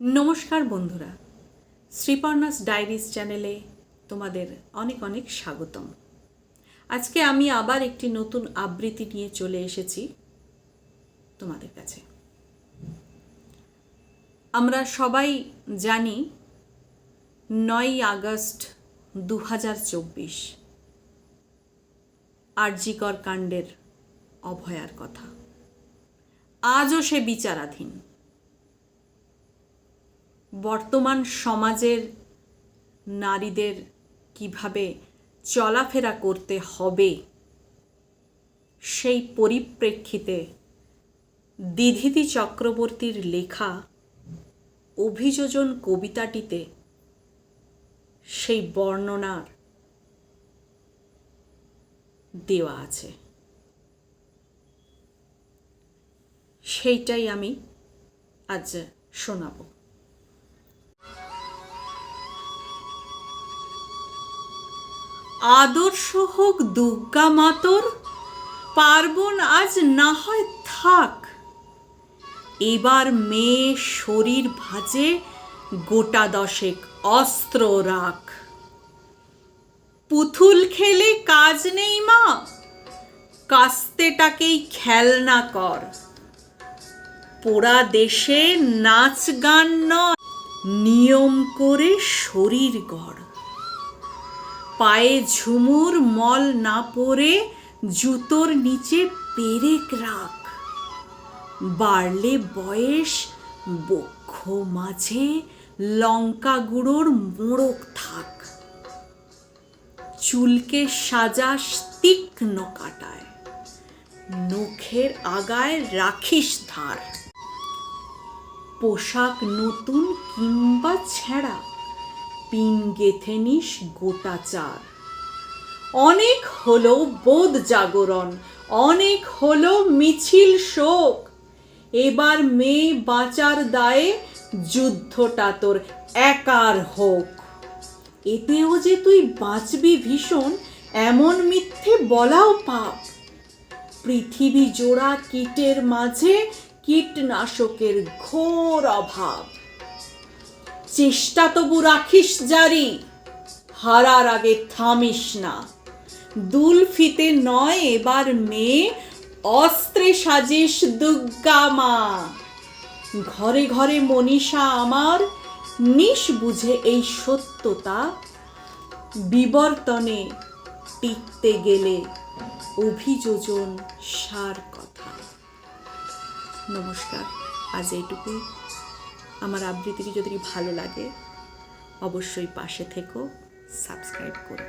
নমস্কার বন্ধুরা, শ্রীপর্ণাস ডায়েরিজ চ্যানেলে তোমাদের অনেক অনেক স্বাগতম। আজকে আমি আবার একটি নতুন আবৃত্তি নিয়ে চলে এসেছি তোমাদের কাছে। আমরা সবাই জানি নয়ই আগস্ট দু হাজার চব্বিশ, আরজিকর কাণ্ডের অভয়ার কথা। আজও সে বিচারাধীন। বর্তমান সমাজের নারীদের কীভাবে চলাফেরা করতে হবে, সেই পরিপ্রেক্ষিতে দিধিতি চক্রবর্তীর লেখা অভিযোজন কবিতাটিতে সেই বর্ণনার দেওয়া আছে। সেইটাই আমি আজ শোনাবো। আদর্শ হোক দুর্গা মাতর, পার্বণ আজ না হয় থাক। এবার মেয়ে শরীর ভাজে, গোটা দশেক অস্ত্র রাখ। পুতুল খেলে কাজ নেই মা, কাস্তেটাকেই খেলনা কর। পোড়া দেশে নাচ গান নয়, নিয়ম করে শরীর গড়। পায়ে ঝুমুর, মল না পরে জুতোর নিচে পেরেক রাখ। বাড়লে বয়স, বক্ষ মাঝে, লঙ্কা গুঁড়োর মোড়ক থাক। চুলকে সাজাস তীক্ষ্ণ কাটায়, নখের আগায় রাখিস ধার। পোশাক নতুন কিংবা ছেঁড়া পিন গেথে নিস গোটা চার। অনেক হলো বোধ জাগরণ, অনেক হলো মিছিল শোক। এবার মেয়ে বাঁচার দায়ে যুদ্ধটা তোর একার হোক। এতেও যে তুই বাঁচবি ভীষণ, এমন মিথ্যে বলাও পাপ। পৃথিবী জোড়া কীটের মাঝে কীটনাশকের ঘোর অভাব। চেষ্টা তবু রাখিস জারি। হারার আগে থামিস না। দুল ফিতে নয় এবার মেয়ে, অস্ত্রে সাজিস দুর্গা মা। ঘরে ঘরে মনীষা আমার নিস বুঝে এই সত্যতা। বিবর্তনে টিকতে গেলে অভিযোজন সার কথা। নমস্কার, আজ এইটুকুই। আমার আবৃত্তিটি যদি ভালো লাগে অবশ্যই পাশে থেকো সাবস্ক্রাইব করো।